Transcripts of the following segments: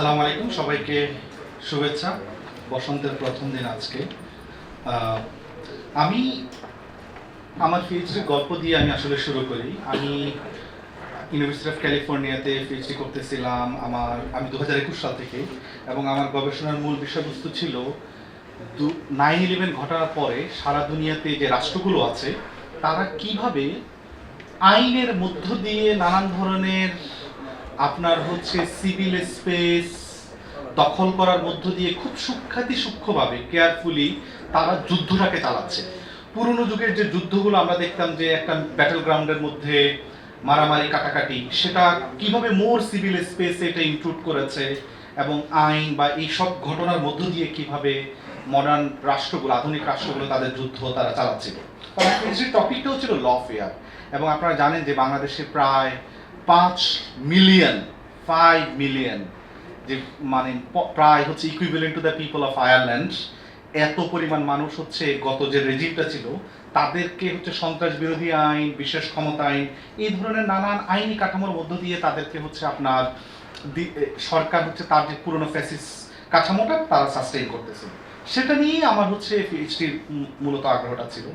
সালাম আলাইকুম, সবাইকে শুভেচ্ছা। বসন্তের প্রথম দিন আজকে। আমি আমার পিএইচডির গল্প দিয়ে আমি আসলে শুরু করি। আমি ইউনিভার্সিটি অফ ক্যালিফোর্নিয়াতে পিএইচডি করতেছিলাম আমার, আমি দু হাজার একুশ সাল থেকে। এবং আমার গবেষণার মূল বিষয়বস্তু ছিল দু নাইন ইলেভেন ঘটার পরে সারা দুনিয়াতে যে রাষ্ট্রগুলো আছে, তারা কীভাবে আইনের মধ্য দিয়ে নানান ধরনের আপনার হচ্ছে সিভিল স্পেস দখল করার মধ্য দিয়ে খুব সূক্ষাতি সূক্ষ্মভাবে কেয়ারফুলি তারা যুদ্ধটাকে চালাচ্ছে। পুরনো যুগের যে যুদ্ধগুলো আমরা দেখতাম যে একটা ব্যাটল গ্রাউন্ডের মধ্যে মারামারি, কাটাকাটি, সেটা কীভাবে মোর সিভিল স্পেসে এটা ইনক্লুড করেছে এবং আইন বা এই সব ঘটনার মধ্য দিয়ে কীভাবে মডার্ন রাষ্ট্রগুলো, আধুনিক রাষ্ট্রগুলো তাদের যুদ্ধ তারা চালাচ্ছিল। টপিকটাও ছিল ল ফেয়ার এবং আপনারা জানেন যে বাংলাদেশে প্রায় পাঁচ মিলিয়ন ফাইভ মিলিয়ন যে মানে প্রায় হচ্ছে equivalent to the people of Ireland এত পরিমাণ মানুষ হচ্ছে গত যে রেজিমটা ছিল, তাদেরকে হচ্ছে সন্ত্রাস বিরোধী আইন, বিশেষ ক্ষমতা আইন, এই ধরনের নানান আইনি কাঠামোর মধ্য দিয়ে তাদেরকে হচ্ছে আপনার সরকার হচ্ছে তার যে পুরনো ফ্যাসিস কাঠামোটা তারা সাস্টেইন করতেছে। সেটা নিয়েই আমার হচ্ছে পিএইচডির মূলত আগ্রহটা ছিল।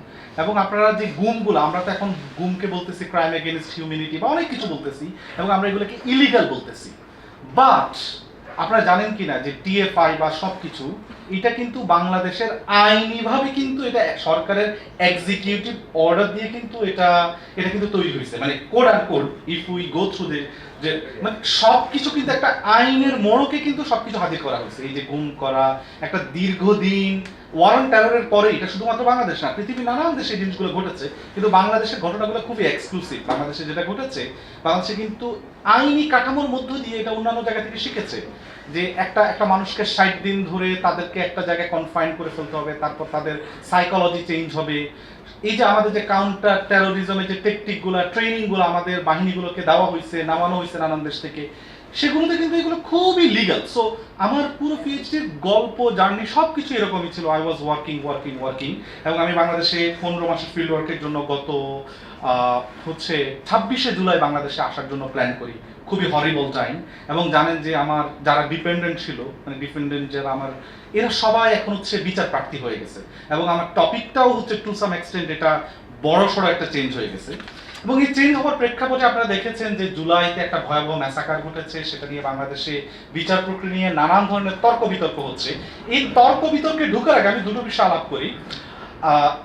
এবং আপনারা যে গুমগুলো আমরা তো এখন গুমকে বলতেছি ক্রাইম এগেনস্ট হিউম্যানিটি বা অনেক কিছু বলতেছি, এবং আমরা এগুলোকে ইলিগাল বলতেছি। বাট আপনারা জানেন কিনা যে টিএফআই বা সব কিছু এটা কিন্তু বাংলাদেশের আইনিভাবে কিন্তু এটা সরকারের এক্সিকিউটিভ অর্ডার দিয়ে কিন্তু এটা এটা কিন্তু তৈরি হয়েছে। মানে code R code if we go through যে মানে সব কিছু কিন্তু একটা আইনের মোড়কে কিন্তু সবকিছু হাজির করা হয়েছে। এই যে গুম করা, একটা দীর্ঘদিন ওয়ারেন্ট টেররের পরে, এটা শুধুমাত্র বাংলাদেশ না, পৃথিবীর নানান দেশে এই জিনিসগুলো ঘটেছে, কিন্তু বাংলাদেশের ঘটনাগুলো খুবই এক্সক্লুসিভ বাংলাদেশে যেটা ঘটেছে, বাংলাদেশে কিন্তু আইনি কাঠামোর মধ্য দিয়ে এটা অন্যান্য জায়গা থেকে শিখেছে যে একটা একটা মানুষকে ষাট দিন ধরে তাদেরকে একটা জায়গায় কনফাইন করে ফেলতে হবে, তারপর তাদের সাইকোলজি চেঞ্জ হবে এই যে আমাদের যে কাউন্টার টেরোরিজমের যে টেকটিকগুলো ট্রেনিংগুলো আমাদের বাহিনীগুলোকে দেওয়া হয়েছে নামানো হয়েছে নানান দেশ থেকে সেগুলোতে কিন্তু এগুলো খুবই লিগাল সো আমার পুরো পিএইচডির গল্প জার্নি সব কিছু এরকমই ছিল। I was working working working এবং আমি বাংলাদেশে পনেরো মাসের ফিল্ড ওয়ার্কের জন্য গত হচ্ছে ছাব্বিশে জুলাই বাংলাদেশে আসার জন্য প্ল্যান করি। খুবই হরিবল টাইম এবং জানেন যে আমার যারা ডিপেন্ডেন্ট ছিল মানে ডিপেন্ডেন্ট যারা আমার, এরা সবাই এখন হচ্ছে বিচার প্রার্থী হয়ে গেছে। এবং আমার টপিকটাও হচ্ছে টু সাম এক্সটেন্ট এটা বড় সড়ো একটা চেঞ্জ হয়ে গেছে। এবং এই চেঞ্জ হওয়ার প্রেক্ষাপটে আপনারা দেখেছেন যে জুলাইতে একটা ভয়াবহ ম্যাসাকার ঘটেছে, সেটা নিয়ে বাংলাদেশে বিচার প্রক্রিয়া নিয়ে নানান ধরনের তর্ক বিতর্ক হচ্ছে। এই তর্ক বিতর্কে ঢুকার আগে আমি দুটো বিষয় আলাপ করি।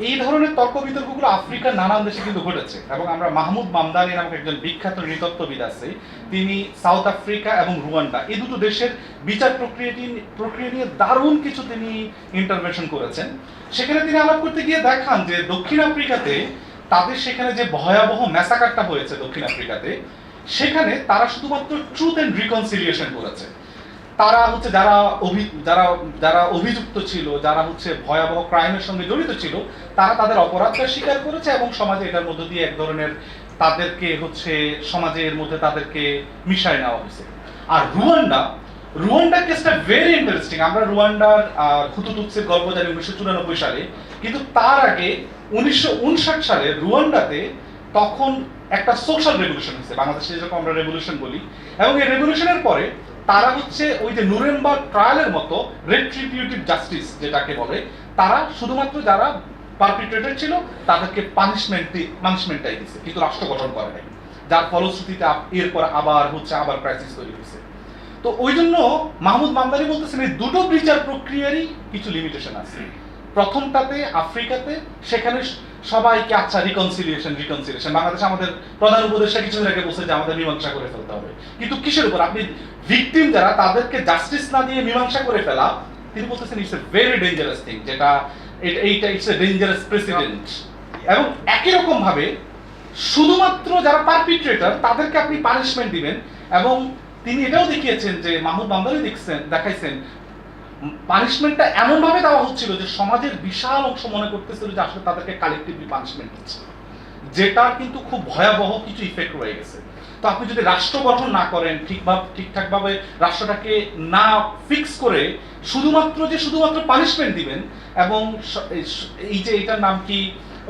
এই ধরনের তর্ক বিতর্কগুলো আফ্রিকার নানান দেশে কিন্তু ঘটেছে এবং আমরা মাহমুদ মামদানি নামক একজন বিখ্যাত নৃতত্ত্ববিদ আছে। তিনি সাউথ আফ্রিকা এবং রুয়ান্ডা, এই দুটো দেশের বিচার প্রক্রিয়াটি প্রক্রিয়া নিয়ে দারুণ কিছু তিনি ইন্টারভেনশন করেছেন। সেখানে তিনি আলাপ করতে গিয়ে দেখান যে দক্ষিণ আফ্রিকাতে তাদের সেখানে যে ভয়াবহ ম্যাসাকারটা হয়েছে দক্ষিণ আফ্রিকাতে, সেখানে তারা শুধুমাত্র ট্রুথ এন্ড রিকনসিলিয়েশন করেছে তারা হচ্ছে যারা অভি, যারা যারা অভিযুক্ত ছিল, যারা হচ্ছে ভয়াবহ ক্রাইমের সঙ্গে জড়িত ছিল, তারা তাদের অপরাধটা স্বীকার করেছে এবং সমাজে এটার মধ্য দিয়ে এক ধরনের তাদেরকে হচ্ছে সমাজের মধ্যে তাদেরকে মিশায় নেওয়া হয়েছে। আর রুয়ান্ডা রুয়ান্ডা কেসটা ভেরি ইন্টারেস্টিং আমরা রুয়ান্ডার খুতুতুৎসের গল্প জানি উনিশশো চুরানব্বই সালে। কিন্তু তার আগে উনিশশো উনষাট সালে রুয়ান্ডাতে তখন একটা সোশ্যাল রেভলিউশন হয়েছে। বাংলাদেশে যেরকম আমরা রেভলিউশন বলি। এবং এই রেভলিউশনের পরে তারা হচ্ছে ওই যে নুরেনবার্গ ট্রায়ালের মতো রেট্রিবিউটিভ জাস্টিস যেটাকে বলে, তারা শুধুমাত্র যারা পারপিট্রেটেড ছিল, তাদেরকে পানিশমেন্ট পানিশমেন্টটাই দিচ্ছে কিন্তু রাষ্ট্র গঠন করে নাই। যার ফলশ্রুতিতে এরপর আবার হচ্ছে, আবার ক্রাইসিস তৈরি হয়েছে। তো ওই জন্য মাহমুদ মামদানি বলতেছেন, এই দুটো বিচার প্রক্রিয়ারই কিছু লিমিটেশন আছে। প্রথমটাতে আফ্রিকাতে, সেখানে সবাইকে আচ্ছা রিকনসিলিয়েশন রিকনসিলিয়েশন বাংলাদেশে আমাদের প্রধান উপদেষ্টা কিছুদিন আগে বলছে যে আমাদের মীমাংসা করে ফেলতে হবে। কিন্তু কিসের উপর? আপনি ভিকটিম যারা, তাদেরকে জাস্টিস না দিয়ে মীমাংসা করে ফেলা, তিনি বলতেছেন it's a very dangerous thing যেটা এইটা ইটস এ ডেঞ্জারাস প্রেসিডেন্ট এবং একই রকম ভাবে শুধুমাত্র যারা পারপিট্রেটর তাদেরকে আপনি পানিশমেন্ট দিবেন। এবং তিনি এটাও দেখিয়েছেন যে মাহমুদ মামদানি দেখছেন, দেখাইছেন পানিশমেন্টটা এমনভাবে দেওয়া হচ্ছিল যে সমাজের বিশাল অংশ মনে করতেছিল যে আসলে তাদেরকে কালেকটিভলি পানিশমেন্ট দিচ্ছে। যেটার কিন্তু খুব ভয়াবহ কিছু ইফেক্ট রয়ে গেছে। তো আপনি যদি রাষ্ট্র গঠন না করেন, ঠিকভাবে, ঠিকঠাকভাবে রাষ্ট্রটাকে না ফিক্স করে শুধুমাত্র যে শুধুমাত্র পানিশমেন্ট দিবেন এবং এই যে এটার নাম কি?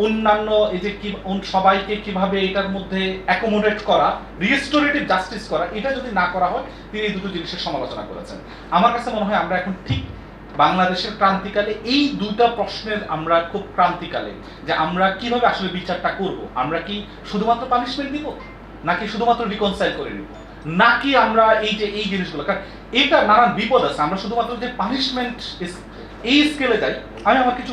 অন্যান্য এই যে সবাইকে কীভাবে এটার মধ্যে অ্যাকোমোডেট করা রিস্টোরেটিভ জাস্টিস করা, এটা যদি না করা হয়, তিনি দুটো জিনিসের সমালোচনা করেছেন। আমার কাছে মনে হয় আমরা এখন ঠিক বাংলাদেশের ক্রান্তিকালে এই দুইটা প্রশ্নের আমরা খুব ক্রান্তিকালে, যে আমরা কীভাবে আসলে বিচারটা করব? আমরা কি শুধুমাত্র পানিশমেন্ট দিব নাকি শুধুমাত্র রিকনসাইল করে নিব? নাকি আমরা এই যে এই জিনিসগুলো কারণ এটা নানান বিপদ আছে। আমরা শুধুমাত্র যে পানিশমেন্ট এই স্কেলে যাই আমি আমার কিছু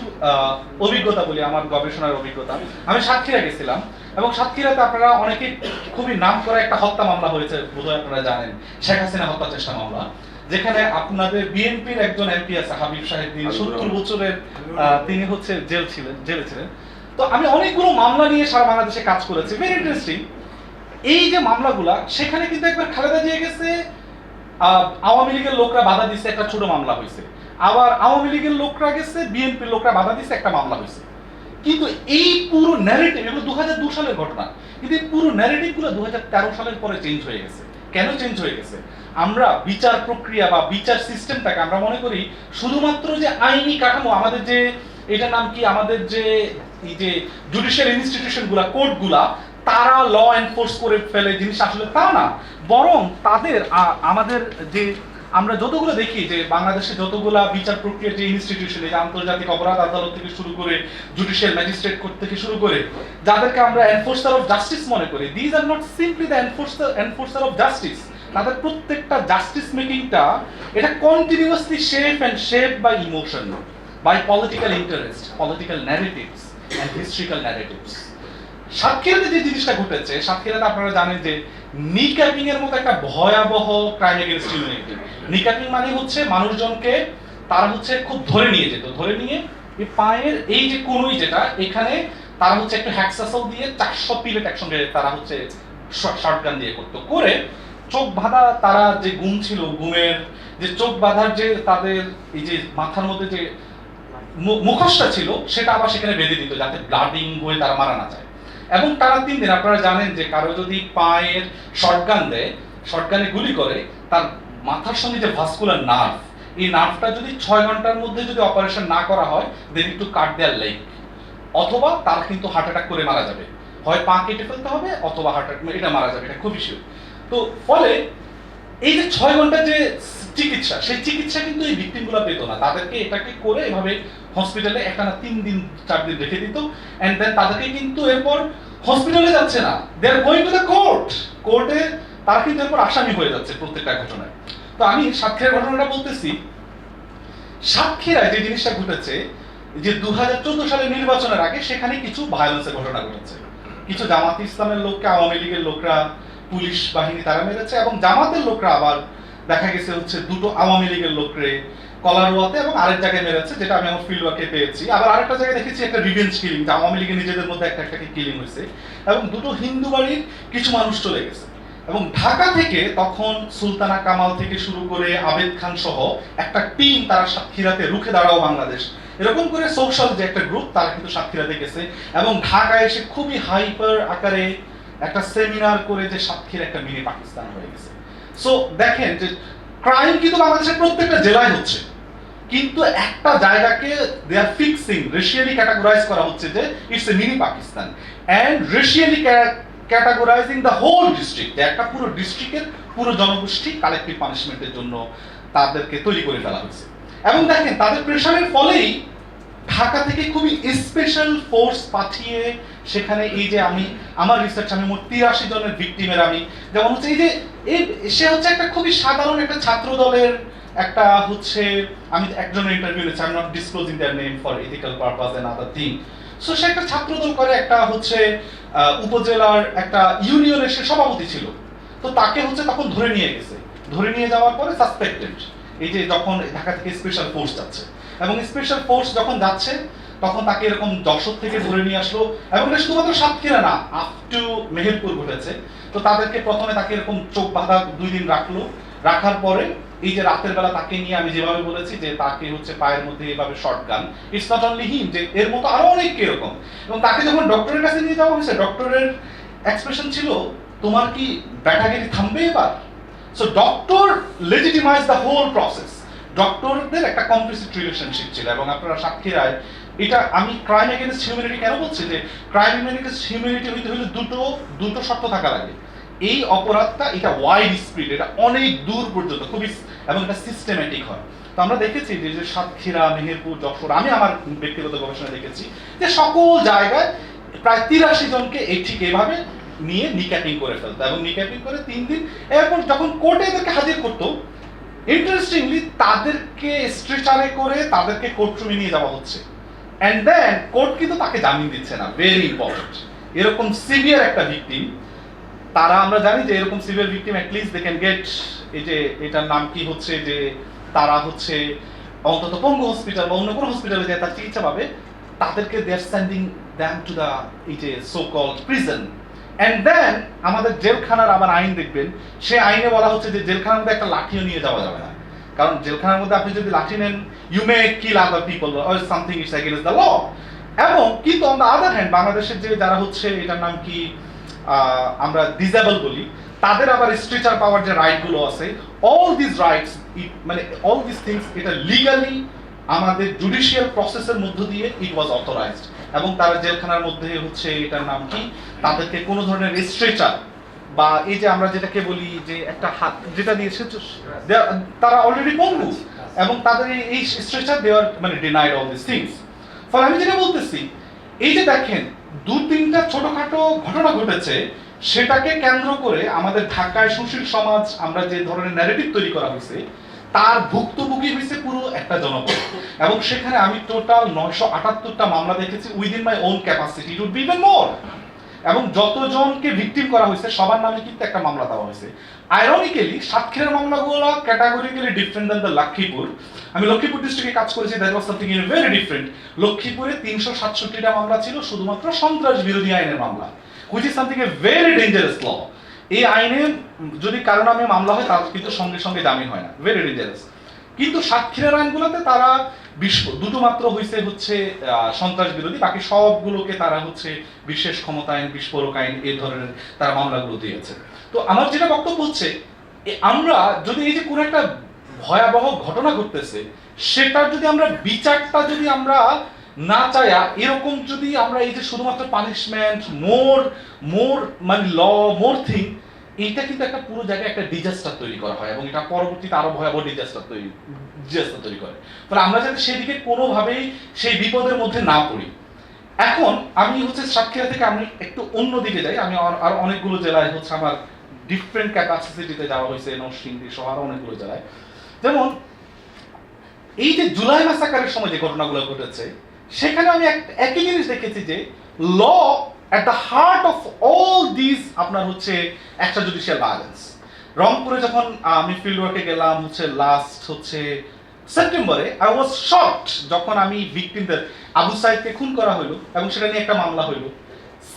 অভিজ্ঞতা বলি আমার গবেষণার অভিজ্ঞতা। আমি সাতক্ষীরা গেছিলাম এবং সাতক্ষীরাতে আপনারা অনেকে খুবই নাম করা একটা হত্যা মামলা হয়েছে বোধহয় আপনারা জানেন। শেখ হাসিনা হত্যা চেষ্টা মামলা যেখানে আপনাদের বিএনপির একজন এমপি আছে হাবিব সাহেব তিনি সত্তর বছরের তিনি হচ্ছে জেল ছিলেন জেলে ছিলেন। তো আমি অনেকগুলো মামলা নিয়ে সারা বাংলাদেশে কাজ করেছি ভেরি ইন্টারেস্টিং এই যে মামলাগুলা সেখানে কিন্তু একবার খালেদা দিয়ে গেছে আহ, আওয়ামী লীগের লোকরা বাধা দিচ্ছে একটা ছোট মামলা হয়েছে। আবার আওয়ামী লীগের লোকরা গেছে, বিএনপির লোকরা বাধা দিচ্ছে একটা মামলা হয়েছে। কিন্তু এই পুরো ন্যারেটিভ এগুলো দু হাজার দু সালের ঘটনা, কিন্তু এই পুরো ন্যারেটিভগুলো দু হাজার তেরো সালের পরে চেঞ্জ হয়ে গেছে। কেন চেঞ্জ হয়ে গেছে? আমরা বিচার প্রক্রিয়া বা বিচার সিস্টেমটাকে আমরা মনে করি শুধুমাত্র যে আইনি কাঠামো, আমাদের যে, এটার নাম কি? আমাদের যে, এই যে জুডিশিয়াল ইনস্টিটিউশনগুলা কোর্টগুলা, তারা ল এনফোর্স করে ফেলে জিনিস আসলে তা না। বরং তাদের আমাদের যে আমরা যতগুলো দেখি যে বাংলাদেশে যতগুলা বিচার প্রক্রিয়া যে ইনস্টিটিউশন এই আন্তর্জাতিক অপরাধ আদালত থেকে শুরু করে জুডিশিয়াল ম্যাজিস্ট্রেট কোর্ট থেকে শুরু করে, যাদেরকে আমরা এনফোর্সার অফ জাস্টিস মনে করি these are not simply the enforcer enforcer of justice তাদের প্রত্যেকটা জাস্টিস মেকিংটা এটা continuously shape and shape by emotion by political interest political narratives and historical narratives সাতক্ষীরাতে যে জিনিসটা ঘটেছে, সাতক্ষীরাতে আপনারা জানেন যে নিক্যাপিং এর মতো একটা ভয়াবহ ক্রাইম এগেনস্ট হিউম্যানিটি নিক্যাপিং মানে হচ্ছে মানুষজনকে তারা হচ্ছে খুব ধরে নিয়ে যেত। ধরে নিয়ে এই পায়ের এই যে কোনুই যেটা, এখানে তারা হচ্ছে একটু হ্যাক্সাসল দিয়ে চারশো পিলেট একসঙ্গে তারা হচ্ছে শর্টগান দিয়ে করতো। করে চোখ বাঁধা তারা যে গুম ছিল, গুমের যে চোখ বাঁধার যে তাদের এই যে মাথার মধ্যে যে মুখোশটা ছিল, সেটা আবার সেখানে বেঁধে দিত যাতে ব্লাডিং হয়ে তারা মারা না যায়। এবং তারা তিন দিন, আপনারা জানেন যে কারও যদি পায়ের শর্টগান দেয় শর্টগানে গুলি করে, তার মাথার সঙ্গে যে ভাস্কুলার নার্ভ এই নার্ভটা যদি ছয় ঘণ্টার মধ্যে যদি অপারেশন না করা হয় দেন একটু কাট দেয়ার লেগ অথবা তার কিন্তু হার্ট অ্যাটাক করে মারা যাবে। হয় পা কেটে ফেলতে হবে, অথবা হার্ট অ্যাটাক এটা মারা যাবে, এটা খুবই শিওর তো ফলে এই যে ছয় ঘণ্টার যে চিকিৎসা, সেই চিকিৎসা কিন্তু এই ভিকটিমগুলো পেতো না। তাদেরকে এটাকে করে এভাবে হসপিটালে একটা না তিন দিন, চার দিন রেখে দিত। এন্ড দেন তাদেরকে কিন্তু এরপর হসপিটালে যাচ্ছে না। They are going to the court কোর্টে তারা কিন্তু এরপর আসামি হয়ে যাচ্ছে প্রত্যেকটা ঘটনায়। তো আমি সাক্ষীর ঘটনাটা বলতেছি। সাক্ষীরায় যে জিনিসটা ঘটেছে, যে দু হাজার চোদ্দ সালের নির্বাচনের আগে সেখানে কিছু ভায়োলেন্সের ঘটনা ঘটেছে। কিছু জামাত ইসলামের লোককে, আওয়ামী লীগের লোকরা, পুলিশ বাহিনী তারা মেরেছে এবং জামাতের লোকরা আবার দেখা গেছে হচ্ছে দুটো আওয়ামী লীগের লোকরে কলারোয়াতে এবং আরেক জায়গায় মেরেছে, যেটা আমি আমার ফিল্ড ওয়ার্কে পেয়েছি। আবার আরেকটা জায়গায় দেখেছি একটা রিভেঞ্জ কিলিং আওয়ামী লীগের নিজেদের মধ্যে একটা একটাকে কিলিং হয়েছে। এবং দুটো হিন্দু বাড়ির কিছু মানুষ চলে গেছে। এবং ঢাকা থেকে তখন সুলতানা কামাল থেকে শুরু করে আবেদ খান সহ একটা টিম তারা সাতক্ষীরাতে রুখে দাঁড়াও বাংলাদেশ। এরকম করে সোশ্যাল যে একটা গ্রুপ তারা কিন্তু সাতক্ষীরাতে গেছে। এবং ঢাকায় এসে খুবই হাইপার আকারে একটা সেমিনার করে যে সাতক্ষীরা একটা মিনি পাকিস্তান হয়ে গেছে। সো দেখেন যে ক্রাইম কিন্তু বাংলাদেশের প্রত্যেকটা জেলায় হচ্ছে। কিন্তু একটা জায়গাকে দে আর ফিক্সিং রেশিয়ালি ক্যাটাগরাইজ করা হচ্ছে যে it's a mini Pakistan and racially categorising the whole district একটা পুরো ডিস্ট্রিক্টের পুরো জনগোষ্ঠী কালেক্টিভ পানিশমেন্টের জন্য তাদেরকে তৈরি করে ফেলা হয়েছে। এবং দেখেন, তাদের প্রেশারের ফলেই ঢাকা থেকে খুবই স্পেশাল ফোর্স পাঠিয়ে সেখানে এই যে আমি, আমার রিসার্চ আমি মোট তিরাশি জনের ভিকটিমের আমি, যেমন হচ্ছে এই যে সে হচ্ছে একটা খুবই সাধারণ একটা ছাত্র দলের একটা হচ্ছে, আমি একজনের ইন্টারভিউ নিয়েছি I not disclosing their name for ethical purpose and other thing so সে একটা ছাত্র দল করে, একটা হচ্ছে উপজেলার একটা ইউনিয়নের সে সভাপতি ছিল। তো তাকে হচ্ছে তখন ধরে নিয়ে গেছে। ধরে নিয়ে যাওয়ার পরে সাসপেক্টেড এই যে যখন ঢাকা থেকে স্পেশাল ফোর্স যাচ্ছে। এবং স্পেশাল ফোর্স যখন যাচ্ছে, তখন তাকে এরকম যশোর থেকে ধরে নিয়ে আসলো। এবং এটা শুধুমাত্র সাতক্ষীরা না আপ টু মেহেরপুর ঘটেছে। তো তাদেরকে প্রথমে তাকে এরকম চোখ বাঁধা দুই দিন রাখল। রাখার পরে এই যে রাতের বেলা তাকে নিয়ে আমি যেভাবে বলেছি যে তাকে হচ্ছে পায়ের মধ্যে এভাবে short gun it's not only হিম যে এর মতো আরও অনেক এরকম। এবং তাকে যখন ডক্টরের কাছে নিয়ে যাওয়া হয়েছে ডক্টরের এক্সপ্রেশন ছিল, তোমার কি ব্যাটাগিরি থামবে এবার? So doctor legitimise the whole process ডক্টরদের একটা কমপ্লিসিট রিলেশনশিপ ছিল, এবং আপনারা সাক্ষীরায় এটা আমি ক্রাইম এগেনস্ট হিউম্যানিটি কেন বলছি? যে ক্রাইম এগেনস্ট হিউম্যানিটি হইতে হলে দুটো দুটো শর্ত থাকা লাগে। এই অপরাধটা, এটা ওয়াইড স্পিড এটা অনেক দূর পর্যন্ত, খুবই এবং এটা সিস্টেমেটিক হয়। তো আমরা দেখেছি যে যে সাতক্ষীরা, মেহেরপুর, যশোর, আমি আমার ব্যক্তিগত গবেষণা দেখেছি যে সকল জায়গায় প্রায় তিরাশি জনকে এই ঠিক এভাবে নিয়ে নিক্যাপিং করে ফেলতো এবং নিক্যাপিং করে তিন দিন। এরপর যখন কোর্টে এদেরকে হাজির করতো ইন্টারেস্টিংলি তাদেরকে স্ট্রেচারে করে তাদেরকে কোর্টরুমে নিয়ে যাওয়া হচ্ছে। অ্যান্ড দেন কোর্ট কিন্তু তাকে জামিন দিচ্ছে না ভেরি ইম্পর্টেন্ট এরকম সিভিয়ার একটা ভিকটিম তারা, আমরা জানি যে এরকম severe victim at least they can get এই যে এটার নাম কি হচ্ছে, যে তারা হচ্ছে অন্তত পঙ্গু হসপিটাল বা অন্য কোনো হসপিটালে যায়, তার চিকিৎসা পাবে, তাদেরকে they are sending them to the এই যে so call prison and then আমাদের জেলখানার আবার আইন দেখবেন, সে আইনে বলা হচ্ছে যে জেলখানার মধ্যে একটা লাঠিও নিয়ে যাওয়া যাবে না। কারণ জেলখানার মধ্যে আপনি যদি লাঠি নেন you may kill other people or something against the law এবং কিন্তু অন দ্য আদার হ্যান্ড বাংলাদেশের যে যারা হচ্ছে, এটার নাম কি আমরা ডিজেবল বলি, তাদের আবার স্ট্রেচার পাওয়ার যে রাইটগুলো আছে অল দিস রাইটস মানে অল দিস থিংস এটা লিগালি আমাদের জুডিশিয়াল প্রসেসের মধ্য দিয়ে ইট ওয়াজ অথরাইজড এবং তারা জেলখানার মধ্যে হচ্ছে এটার নাম কি? তাদেরকে কোনো ধরনের স্ট্রেচার বা এই যে আমরা যেটাকে বলি যে একটা হাত, যেটা দিয়ে তারা অলরেডি পঙ্গু এবং তাদের এই স্ট্রেচার দেওয়ার মানে ডিনাইড অল দিস থিংস ফলে আমি যেটা বলতেছি, এই যে দেখেন দু তিনটা ছোটখাটো ঘটনা ঘটেছে, সেটাকে কেন্দ্র করে আমাদের ঢাকায় সুশীল সমাজ, আমরা যে ধরনের ন্যারেটিভ তৈরি করা হয়েছে, তার ভুক্তভোগী হয়েছে পুরো একটা জনপদ। এবং সেখানে আমি টোটাল নয়শো আটাত্তরটা মামলা দেখেছি within my own capacity would be more এবং যতজনকে ভিকটিম করা হয়েছে, সবার নামে কিন্তু একটা মামলা দেওয়া হয়েছে। আইরনিক্যালি সাতক্ষীরার মামলাগুলো categorically different than the Lakshmipur আমি লক্ষ্মীপুর ডিস্ট্রিক্টে কাজ করেছি that was something in very different লক্ষ্মীপুরে তিনশো সাতষট্টিটা মামলা ছিল, শুধুমাত্র সন্ত্রাস বিরোধী আইনের মামলা which is something a very dangerous law এই আইনে যদি কারও নামে মামলা হয়, তার কিন্তু সঙ্গে সঙ্গে জামিন হয় না। ভেরি ডেঞ্জারাস কিন্তু সাতক্ষীরার আইনগুলোতে তারা বিশ্ব দুটো মাত্র হয়েছে হচ্ছে সন্ত্রাস বিরোধী, বাকি সবগুলোকে তারা হচ্ছে বিশেষ ক্ষমতা আইন, বিস্ফোরক আইন এই ধরনের তারা মামলাগুলো দিয়েছে। তো আমার যেটা বক্তব্য হচ্ছে আমরা যদি এই যে কোনো একটা ভয়াবহ ঘটনা ঘটতেছে, সেটার যদি আমরা বিচারটা যদি আমরা না চায়া এরকম যদি আমরা এই যে শুধুমাত্র পানিশমেন্ট মোর মোর মানে ল মোর থিং এইটা কিন্তু একটা পুরো জায়গায় একটা ডিজাস্টার তৈরি করা হয় এবং এটা পরবর্তীতে আরও ভয়াবহ ডিজাস্টার তৈরি ডিজাস্টার তৈরি করে। ফলে আমরা যাতে সেদিকে কোনোভাবেই সেই বিপদের মধ্যে না পড়ি। এখন আমি হচ্ছে সাতক্ষীরা থেকে আমি একটু অন্য দিকে যাই। আমি আর অনেকগুলো জেলায় হচ্ছে আমার ডিফারেন্ট ক্যাপাসিটিতে যাওয়া হয়েছে, নরসিংদী সহ অনেকগুলো জেলায়। যেমন, এই যে জুলাই মাসাকারের সময় যে ঘটনাগুলো ঘটেছে, সেখানে আমি একই জিনিস দেখেছি যে law at the heart of all this আপনার হচ্ছে একটা জুডিশিয়াল রংপুরে যখন আমি ফিল্ড ওয়ার্কে গেলাম, হচ্ছে লাস্ট হচ্ছে সেপ্টেম্বরে আই ওয়াজ শকড যখন আমি ভিকটিমদের আবু সাইদকে খুন করা হলো এবং সেটা নিয়ে একটা মামলা হলো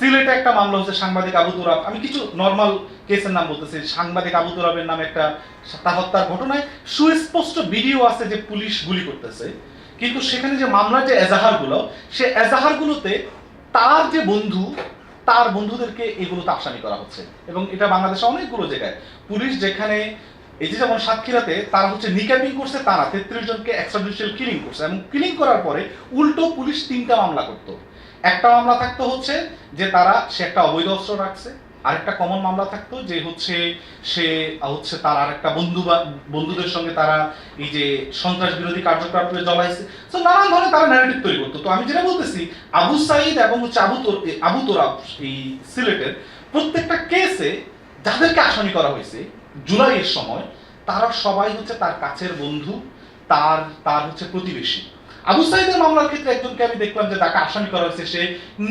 সিলেটে একটা মামলা হচ্ছে সাংবাদিক আবু তুরাব। আমি কিছু নর্মাল কেসের নাম বলতেছি। সাংবাদিক আবু তুরাবের নামে একটা তার হত্যার ঘটনায় সুস্পষ্ট ভিডিও আছে যে পুলিশ গুলি করতেছে। কিন্তু সেখানে যে মামলার যে এজাহারগুলো, সে এজাহারগুলোতে তার যে বন্ধু, তার বন্ধুদেরকে এগুলোতে আসামি করা হচ্ছে। এবং এটা বাংলাদেশে অনেকগুলো জায়গায়। পুলিশ যেখানে, এই যে যেমন সাতক্ষীরাতে, তারা হচ্ছে নিকাপিং করছে, তারা তেত্রিশ জনকে এক্সট্রাজুডিশিয়াল কিলিং করছে। এবং কিলিং করার পরে উল্টো পুলিশ তিনটা মামলা করতো। একটা মামলা থাকতো হচ্ছে যে তারা, সে একটা অবৈধ অস্ত্র রাখছে। আরেকটা কমন মামলা থাকতো যে হচ্ছে সে, হচ্ছে তার আরেকটা বন্ধু বা, বন্ধুদের সঙ্গে তারা এই যে সন্ত্রাস বিরোধী কার্যকলাপে জড়াইছে তো নানান ধরনের তারা ন্যারেটিভ তৈরি করতো। তো আমি যেটা বলতেছি, আবু সাইদ এবং হচ্ছে আবু তোর আবু তোরাব এই সিলেটের প্রত্যেকটা কেসে যাদেরকে আসামি করা হয়েছে, জুলাইয়ের সময় তারা সবাই হচ্ছে তার কাছের বন্ধু, তার তার হচ্ছে প্রতিবেশী। আবু সাইদের মামলার ক্ষেত্রে একজনকে আমি দেখলাম যে তাকে আসামি করা হয়েছে। সে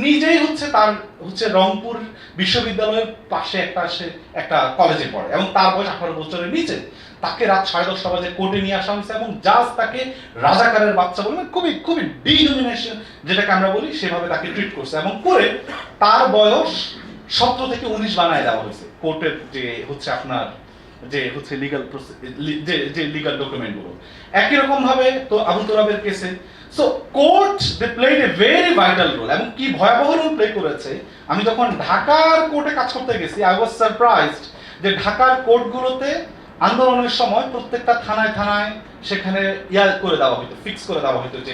নিজেই হচ্ছে তার, হচ্ছে রংপুর বিশ্ববিদ্যালয়ের পাশে একটা, সে একটা কলেজে পড়ে এবং তার বয়স আঠারো বছরের নিচে। তাকে রাত সাড়ে দশটা বাজে কোর্টে নিয়ে আসা হয়েছে এবং জাজ তাকে রাজাকারের বাচ্চা বলে মানে খুবই খুবই ডিনোমিনেশন যেটাকে আমরা বলি, সেভাবে তাকে ট্রিট করছে এবং করে তার বয়স সতেরো থেকে উনিশ বানায় দেওয়া হয়েছে। কোর্টের যে হচ্ছে আপনার যে হচ্ছে লিগাল যে যে লিগাল ডকুমেন্টগুলো একই রকম ভাবে তো আবু তোরাবের কেসে so court they played a very vital role এবং কি ভয়াবহ রোল প্লে করেছে, আমি যখন ঢাকার কোর্টে কাজ করতে গেছি আই ওয়াজ সারপ্রাইজড যে ঢাকার কোর্টগুলোতে আন্দোলনের সময় প্রত্যেকটা থানায় থানায় সেখানে ইয়া করে দেওয়া হতো ফিক্স করে দেওয়া হতো যে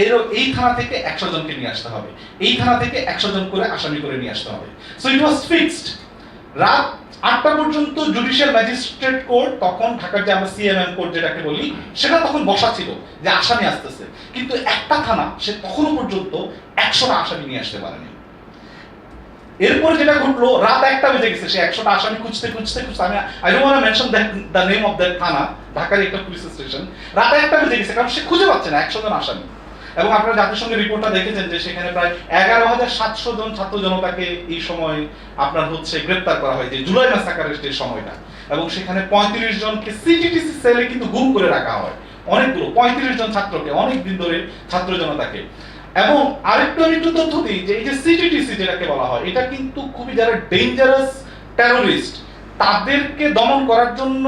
এর, এই থানা থেকে একশো জনকে নিয়ে আসতে হবে, এই থানা থেকে একশো জন করে আসামি করে নিয়ে আসতে হবে। সো ইট ওয়াজ ফিক্সড রাত আটটা পর্যন্ত জুডিশিয়াল ম্যাজিস্ট্রেট কোর্ট তখন ঢাকার যে আমরা সিএমএম কোর্ট যেটাকে বলি, সেটা তখন বসা ছিল যে আসামি আসতেছে। কিন্তু একটা থানা, সে তখনও পর্যন্ত একশোটা আসামি নিয়ে আসতে পারেনি। এরপরে যেটা ঘটলো, রাত একটা বেজে গেছে, সে একশোটা আসামি খুঁজতে খুঁজতে খুঁজতে, আমি I don't want mention the name of that থানা ঢাকার একটা পুলিশ স্টেশন রাত একটা বেজে গেছে, কারণ সে খুঁজে পাচ্ছে না, একশো জন আসামি। এবং আপনারা জাতিসংঘ রিপোর্টটা দেখেছেন যে সেখানে প্রায় এগারো হাজার সাতশো জন ছাত্র জনতাকে এই সময় আপনার হচ্ছে গ্রেপ্তার করা হয়, যে জুলাই মাসাকারের যে সময়টা। এবং সেখানে পঁয়ত্রিশ জনকে সিটিটিসি সেলে কিন্তু গুম করে রাখা হয়। অনেকগুলো, পঁয়ত্রিশ জন ছাত্রকে, অনেক দিন ধরে ছাত্র জনতাকে। এবং আরেকটু আমি একটু তথ্য দিই, যে এই যে সিটিটিসি যেটাকে বলা হয়, এটা কিন্তু খুবই যারা ডেঞ্জারাস টেরোরিস্ট তাদেরকে দমন করার জন্য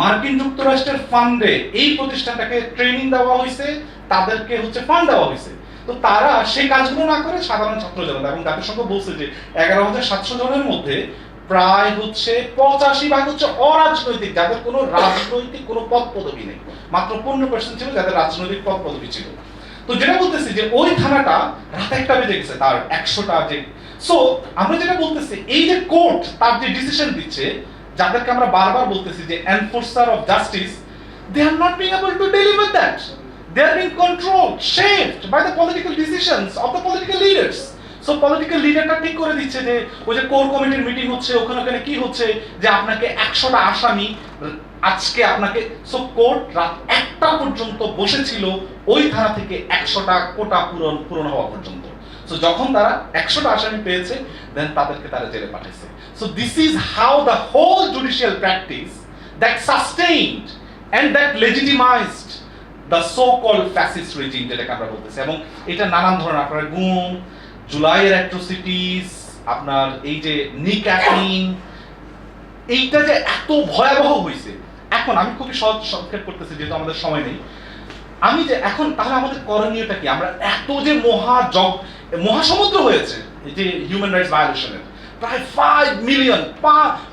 মার্কিন যুক্তরাষ্ট্রের ফান্ডে এই প্রতিষ্ঠানটাকে ট্রেনিং দেওয়া হয়েছে। তাদেরকে হচ্ছে ফান্ড দেওয়া হয়েছে। তো তারা সেই কাজগুলো না করে সাধারণ ছাত্র জনতা, এবং জাতিসংঘ বলছে যে এগারো হাজার সাতশো জনের মধ্যে প্রায় হচ্ছে পঁচাশি ভাগ হচ্ছে অরাজনৈতিক, যাদের কোনো রাজনৈতিক কোনো পদ পদবি নেই। মাত্র পনেরো পার্সেন্ট ছিল যাদের রাজনৈতিক পদ পদবি ছিল। তো যেটা বলতেছি যে ওই থানাটা রাত একটা বেজে গেছে, তার একশোটা যে সো আমরা যেটা বলতেছি, এই যে কোর্ট তার যে ডিসিশন দিচ্ছে, যাদেরকে আমরা বারবার বলতেছি যে enforcer of justice they are not being able to deliver that they are being control shaped by the political decisions of the political leaders so political লিডারটা ঠিক করে দিচ্ছে যে, ওই যে কোর কমিটির মিটিং হচ্ছে, ওখানে ওখানে কি হচ্ছে, যে আপনাকে একশোটা আসামি, আজকে আপনাকে সো কোর্ট রাত একটা পর্যন্ত বসেছিল, ওই থানা থেকে একশোটা কোটা পূরণ পূরণ হওয়া পর্যন্ত। সো যখন তারা একশোটা আসামি পেয়েছে দেন তাদেরকে তারা জেলে পাঠিয়েছে so this is how the whole judicial practice that sustained and that legitimised the so call fascist regime যেটাকে আমরা বলতেছি। এবং এটা নানান ধরনের, আপনার গুম জুলাইয়ের অ্যাট্রোসিটিস আপনার এই যে নিক্যাপিং এইটা যে এত ভয়াবহ হয়েছে। এখন আমি খুবই সহজ সংক্ষেপ করতেছি, যেহেতু আমাদের সময় নেই। আমি যে এখন, তাহলে আমাদের করণীয়টা কি? আমরা এত যে মহা জগ মহাসমুদ্র হয়েছে, এই যে হিউম্যান রাইটস ভায়োলেশনের প্রায় ফাইভ মিলিয়ন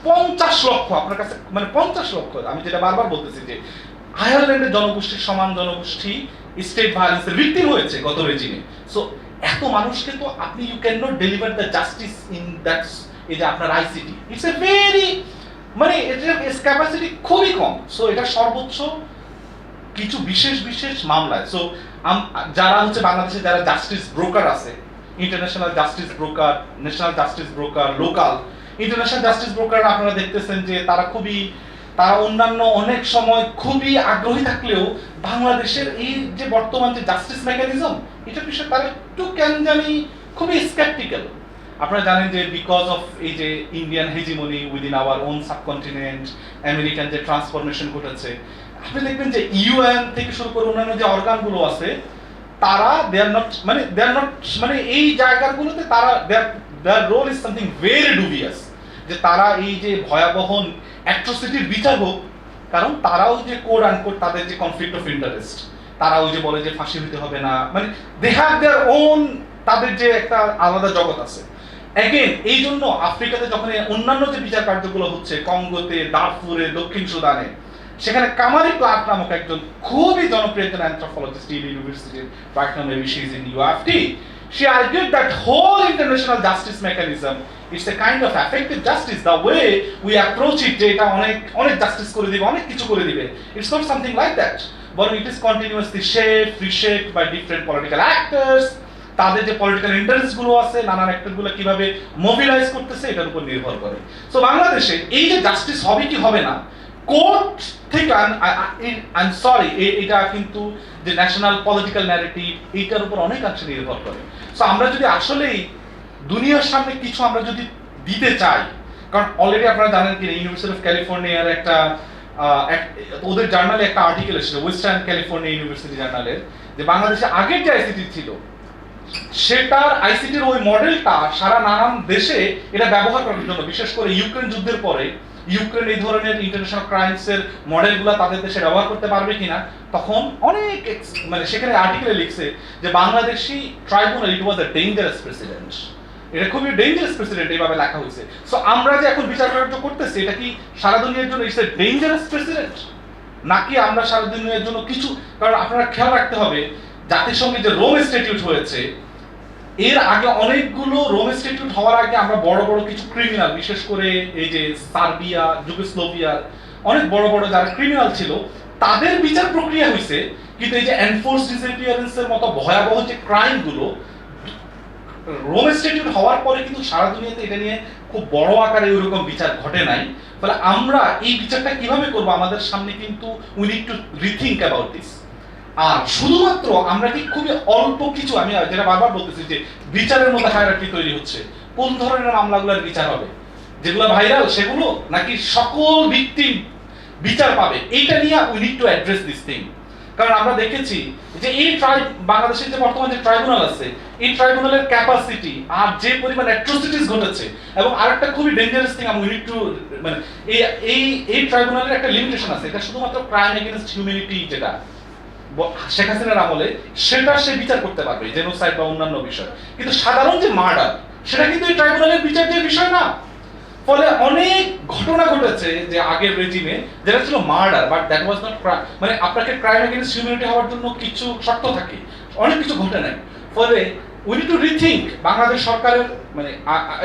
পঞ্চাশ লক্ষ, আপনার কাছে মানে পঞ্চাশ লক্ষ। আমি যেটা বারবার বলতেছি যে আয়ারল্যান্ডের জনগোষ্ঠীর সমান জনগোষ্ঠী স্টেট ভায়োলেন্সের ভিক্টিম হয়েছে গত রেজিমে সো এত মানুষকে তো আপনি you can not deliver the justice in that এই যে আপনার আইসিটি ইটস এ ভেরি মানে এটার ক্যাপাসিটি খুবই কম। সো এটা সর্বোচ্চ কিছু বিশেষ বিশেষ মামলায়। সো যারা হচ্ছে বাংলাদেশে যারা জাস্টিস ব্রোকার আছে international justice broker national justice broker local international justice broker আপনারা দেখতেছেন যে তারা খুবই তারা অন্যান্য অনেক সময় খুবই আগ্রহী থাকলেও বাংলাদেশের এই যে বর্তমান যে জাস্টিস মেকানিজম এটা বিষয়ে তারা একটু কেন জানি খুবই স্কেপটিক্যাল আপনারা জানেন যে বিকজ অফ এই যে Indian hegemony within our own subcontinent American যে ট্রান্সফরমেশন ঘটেছে, আপনি দেখবেন যে ইউএন থেকে শুরু করে অন্যান্য যে অর্গানগুলো আছে, তারা দে আর নট মানে দে আর নট মানে এই জায়গাগুলোতে তারা their their role is something very dubious যে তারা এই যে ভয়াবহ অ্যাট্রোসিটির বিচার হোক, কারণ তারাও যে কোড আনকোড তাদের যে কনফ্লিক্ট অফ ইন্টারেস্ট তারা ওই যে বলে যে ফাঁসি হইতে হবে না মানে দে হ্যাভ দেয়ার ওন তাদের যে একটা আলাদা জগৎ আছে। অ্যাগেন এই জন্য আফ্রিকাতে যখন অন্যান্য যে বিচার কার্যগুলো হচ্ছে, কঙ্গোতে, দারফুরে, দক্ষিণ সুদানে, সেখানে কামারি ক্লার্ক নামক একজন খুবই জনপ্রিয় একজন অ্যান্থ্রোপোলজিস্ট ইউনিভার্সিটির now maybe she argued that whole international justice mechanism it's a kind of effective justice the way we approach it এটা অনেক অনেক জাস্টিস করে দিবে অনেক কিছু করে it's not something like that বরং it is continuously shaped reshaped by different political actors তাদের যে পলিটিক্যাল ইন্টারেস্টগুলো আছে নানান অ্যাক্টরগুলো কীভাবে মোবিলাইজ করতেছে এটার উপর নির্ভর করে সো বাংলাদেশে এই যে জাস্টিস হবে কি হবে না কোর্ট থেকে আই এম সরি এটা কিন্তু যে ন্যাশনাল পলিটিক্যাল ন্যারেটিভ এইটার উপর অনেকাংশে নির্ভর করে। সো আমরা যদি আসলেই দুনিয়ার সামনে কিছু আমরা যদি দিতে চাই, কারণ অলরেডি আপনারা জানেন কি ইউনিভার্সিটি অফ ক্যালিফোর্নিয়ার একটা ওদের জার্নালে একটা আর্টিকেল এসেছিল ওয়েস্টার্ন ক্যালিফোর্নিয়া ইউনিভার্সিটি জার্নালের যে বাংলাদেশে আগের যে আইসিটি ছিল, সেটার আইসিটির ওই মডেলটা সারা নানান দেশে এটা ব্যবহার করার জন্য, বিশেষ করে ইউক্রেন যুদ্ধের পরে ইউক্রেন এই ধরনের ইন্টারন্যাশনাল ক্রাইমস এর মডেলগুলো তাদের দেশে ব্যবহার করতে পারবে কিনা, তখন অনেক মানে সেখানে আর্টিকেলে লিখছে যে Bangladeshi tribunal it was a dangerous president এটা খুবই ডেঞ্জারাস প্রেসিডেন্ট এইভাবে লেখা হয়েছে। সো আমরা যে এখন বিচার কার্য করতেছি, এটা কি সারা দুনিয়ার জন্য ইটস এ ডেঞ্জারাস প্রেসিডেন্ট নাকি আমরা সারা দুনিয়ার জন্য কিছু, কারণ আপনারা খেয়াল রাখতে হবে, জাতিসংঘে যে রোম ইনস্টিটিউট হয়েছে এর আগে অনেকগুলো রোম ইনস্টিটিউট হওয়ার আগে আমরা বড় বড় কিছু ক্রিমিনাল বিশেষ করে এই যে সার্বিয়া যুগোস্লোভিয়ার অনেক বড় বড় যারা ক্রিমিনাল ছিল, তাদের বিচার প্রক্রিয়া হয়েছে কিন্তু এই যে এনফোর্স ডিসঅ্যাপিয়ারেন্সের মতো ভয়াবহ যে ক্রাইমগুলো রোম ইনস্টিটিউট হওয়ার পরে কিন্তু সারা দুনিয়াতে এটা নিয়ে খুব বড় আকারে ওইরকম বিচার ঘটে নাই। ফলে আমরা এই বিচারটা কীভাবে করব আমাদের সামনে কিন্তু we need to rethink about this আর শুধুমাত্র আমরা কি খুবই অল্প কিছু, আমি যেটা বারবার বলতেছি যে বিচারের মধ্যে হায়ারার্কি তৈরি হচ্ছে। কোন ধরনের মামলাগুলোর বিচার হবে? যেগুলো ভাইরাল সেগুলো নাকি সকল ভিকটিম বিচার পাবে? এইটা নিয়ে we need to address this thing কারণ আমরা দেখেছি যে এই ট্রাই বাংলাদেশের যে বর্তমান যে ট্রাইব্যুনাল আছে, এই ট্রাইব্যুনালের ক্যাপাসিটি আর যে পরিমাণ অ্যাট্রোসিটিস ঘটেছে এবং আরেকটা খুবই ডেঞ্জারাস থিং আমি উই নিড টু মানে এই এই ট্রাইব্যুনালের একটা লিমিটেশন আছে। এটা শুধুমাত্র ক্রাইম এগেইনস্ট হিউম্যানিটি যেটা। শেখ হাসিনার আমলে সেটা সে বিচার করতে পারবে জেনোসাইড বা অন্যান্য বিষয়। কিন্তু সাধারণ যে মার্ডার সেটা কিন্তু এই ট্রাইব্যুনালের বিচার যে বিষয় না। ফলে অনেক ঘটনা ঘটেছে যে আগের রেজিমে যেটা ছিল murder but that was not মানে আপনাকে ক্রাইম এগেইনস্ট হিউম্যানিটি হওয়ার জন্য কিছু শর্ত থাকে। অনেক কিছু ঘটে নাই। ফলে উই টু রিথিঙ্ক বাংলাদেশ সরকারের মানে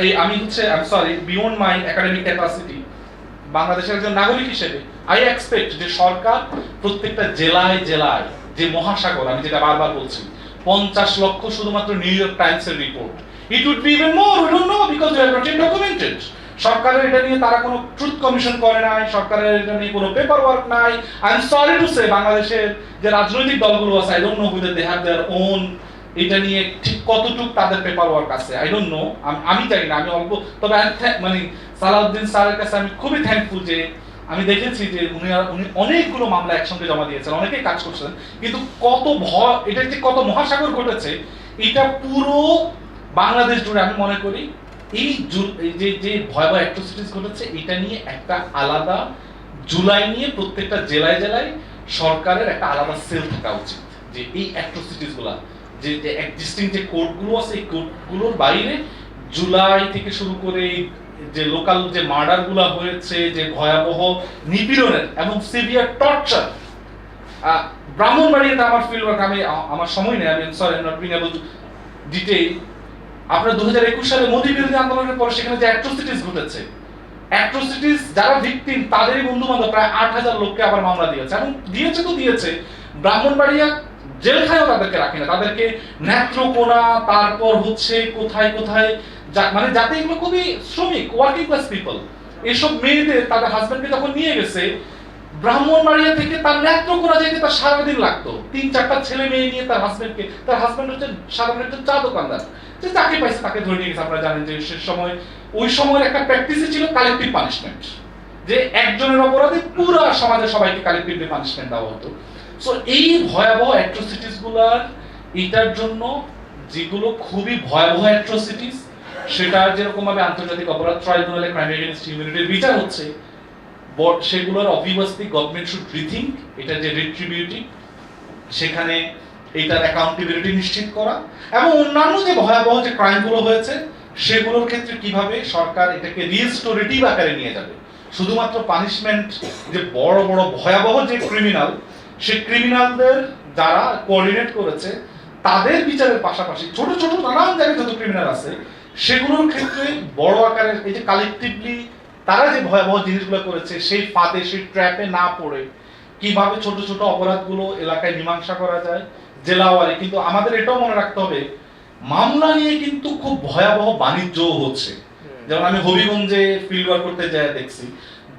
এই আমি হচ্ছে I sorry beyond my academic capacity বাংলাদেশের একজন নাগরিক হিসেবে আই এক্সপেক্ট যে সরকার প্রত্যেকটা জেলায় জেলায় যে মহাসাগর, আমি যেটা বারবার বলছি, পঞ্চাশ লক্ষ শুধুমাত্র নিউ ইয়র্ক টাইমসের report it would be even more we don't know because we are not documented সরকারের এটা নিয়ে তারা কোনো ট্রুথ কমিশন করে নাই, সরকারের এটা নিয়ে কোনো পেপার ওয়ার্ক নাই। I am sorry to say বাংলাদেশের যে রাজনৈতিক দলগুলো আছে I don't know whether they have their own এটা নিয়ে ঠিক কতটুক তাদের পেপার ওয়ার্ক আছে আই ডোন্ট নো আমি জানি না, আমি অল্প তবে মানে সালাউদ্দিন স্যারের কাছে আমি খুবই থ্যাঙ্কফুল যে আমি দেখেছি যে উনি উনি অনেকগুলো মামলা একসঙ্গে জমা দিয়েছেন, অনেকেই কাজ করছেন, কিন্তু কত ভয় এটা যে কত মহাসাগর ঘটেছে, এটা পুরো বাংলাদেশ জুড়ে আমি মনে করি এই যে যে ভয়াবহ অ্যাট্রোসিটিস ঘটেছে, এটা নিয়ে একটা আলাদা জুলাই নিয়ে প্রত্যেকটা জেলায় জেলায় সরকারের একটা আলাদা সেল থাকা উচিত, যে এই অ্যাট্রোসিটিসগুলা, যে যে এক্সিস্টিং যে কোর্টগুলো আছে, এই কোর্টগুলোর বাইরে জুলাই থেকে শুরু করে যে লোকাল যে মার্ডারগুলা হয়েছে, যে ভয়াবহ নিপীড়নের এবং সিভিয়ার টর্চার ব্রাহ্মণবাড়িয়াতে আমার ফিল্ড ওয়ার্ক আমি আমার সময় নেই, আমি sorry not being able detail আপনার দু হাজার একুশ সালে মোদী বিরোধী আন্দোলনের পরে সেখানে যে অ্যাট্রোসিটিস ঘটেছে অ্যাট্রোসিটিস যারা ভিকটিম তাদেরই বন্ধু বান্ধব প্রায় আট হাজার লোককে আবার মামলা দিয়েছে এবং দিয়েছে তো দিয়েছে। ব্রাহ্মণবাড়িয়া জেলখানেও তাদেরকে রাখে না, তাদেরকে নেত্রকোনা, তারপর হচ্ছে কোথায় কোথায় মানে যাতে এগুলো খুবই শ্রমিক ওয়ার্কিং ক্লাস পিপল এসব মেয়েদের, তাদের হাজব্যান্ডকে যখন নিয়ে গেছে, ব্রাহ্মণবাড়িয়া থেকে তার নেত্রকোনা যেতে তার সারাদিন লাগতো। তিন, চারটা ছেলে মেয়ে নিয়ে তার হাজবেন্ডকে তার হাজবেন্ড হচ্ছে সাধারণ একজন চা দোকানদার। যে যাকে পাইছে তাকে ধরে নিয়ে গেছে, আপনারা জানেন যে সে সময়, ওই সময়ের একটা প্র্যাকটিসই ছিল কালেকটিভ পানিশমেন্ট যে একজনের অপরাধে পুরো সমাজে সবাইকে কালেকটিভলি পানিশমেন্ট দেওয়া হতো। সো এই ভয়াবহ অ্যাট্রোসিটিসগুলার, এটার জন্য যেগুলো খুবই ভয়াবহ অ্যাট্রোসিটিস সেটা যেরকম ভাবে আন্তর্জাতিক অপরাধ ট্রাইব্যুনালে ক্রাইম এগেইনস্ট হিউম্যানিটির বিচার হচ্ছে, বট সেগুলোর অবভিয়াসলি গভর্নমেন্ট শুড রিথিঙ্ক এটা যে রিট্রিবিউটিভ সেখানে এটার অ্যাকাউন্টেবিলিটি নিশ্চিত করা এবং অন্যান্য যে ভয়াবহ যে ক্রাইমগুলো হয়েছে, সেগুলোর ক্ষেত্রে কীভাবে সরকার এটাকে রিস্টোরেটিভ আকারে নিয়ে যাবে? শুধুমাত্র পানিশমেন্ট যে বড় বড়, ভয়াবহ যে ক্রিমিনাল সে ক্রিমিনালদের যারা কোঅর্ডিনেট করেছে, তাদের বিচারের পাশাপাশি ছোট ছোট নানান জায়গায় যত ক্রিমিনাল আছে সেগুলোর ক্ষেত্রে বড় আকারের এই যে কালেকটিভলি তারা যে ভয়াবহ জিনিসগুলো করেছে সেই ফাঁদে সেই ট্র্যাপে না পড়ে কীভাবে ছোট ছোট অপরাধগুলো এলাকায় মীমাংসা করা যায় জেলাওয়ারি কিন্তু আমাদের এটাও মনে রাখতে হবে মামলা নিয়ে কিন্তু খুব ভয়াবহ বাণিজ্যও হচ্ছে। যেমন আমি হবিগঞ্জে ফিল্ড ওয়ার্ক করতে যাই দেখছি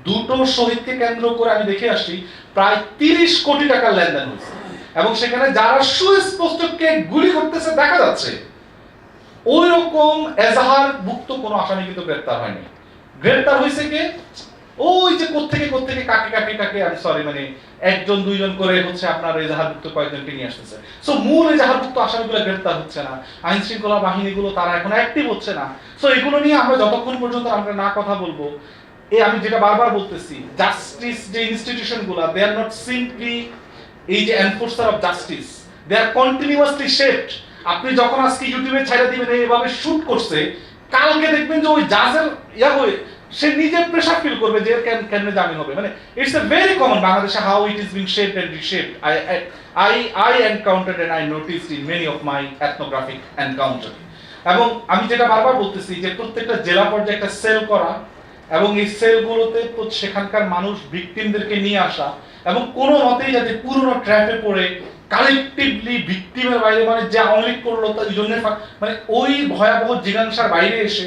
দুটো শহীদকে কেন্দ্র করে আমি দেখে আসি প্রায় তিরিশ কোটি টাকার লেনদেন হয়েছে এবং সেখানে যারা সুস্পষ্টকে গুলি করতেছে দেখা যাচ্ছে। ওই রকম এজাহার ভুক্ত কোনো আসামি কিন্তু গ্রেপ্তার হয়নি। গ্রেপ্তার হয়েছে কে? ওই যে কোত্থেকে কোত্থেকে, কাকে কাকে কাকে, আমি সরি মানে একজন, দুইজন করে হচ্ছে আপনার এজাহারভুক্ত কয়েকজনকে নিয়ে আসতেছে। সো মূল এজাহারভুক্ত আসামিগুলো গ্রেপ্তার হচ্ছে না। আইন শৃঙ্খলা বাহিনীগুলো তারা এখন অ্যাক্টিভ হচ্ছে না। সো এগুলো নিয়ে আমরা যতক্ষণ পর্যন্ত আমরা না কথা বলব, এ আমি যেটা বারবার বলতেছি জাস্টিস যে ইনস্টিটিউশনগুলা দে আর নট সিম্পলি এই যে enforcer of justice they are continuously shaped আপনি যখন আজকে ইউটিউবে ছেড়ে দিবেন এইভাবে শুট করছে, কালকে দেখবেন যে ওই জাজের ইয়া হয়ে সে নিজে প্রেশার ফিল করবে যে কেন কেন জামিন হবে। মানে ইটস এ ভেরি কমন বাংলাদেশে how it is being shaped and reshaped I I I encountered and I noticed in many of my ethnographic encounter এবং আমি যেটা বারবার বলতেছি যে প্রত্যেকটা জেলা পর্যায়ে একটা সেল করা এবং এই সেলগুলোতে তো সেখানকার মানুষ ভিকটিমদেরকে নিয়ে আসা এবং কোনো মতেই যাতে পুরনো ট্র্যাপে পড়ে কালেকটিভলি ভিক্টিমের বাইরে মানে যে আওয়ামী লীগ করল তার জন্য মানে ওই ভয়াবহ জিজ্ঞাসার বাইরে এসে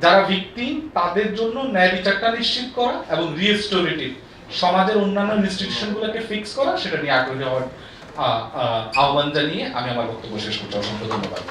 যারা ভিক্টিম তাদের জন্য ন্যায় বিচারটা নিশ্চিত করা এবং রিস্টোরেটিভ সমাজের অন্যান্য ইনস্টিটিউশনগুলোকে ফিক্স করা সেটা নিয়ে আগ্রহী হওয়ার আহ, আহ, আহ্বান জানিয়ে আমি আমার বক্তব্য শেষ করছি। অসংখ্য ধন্যবাদ।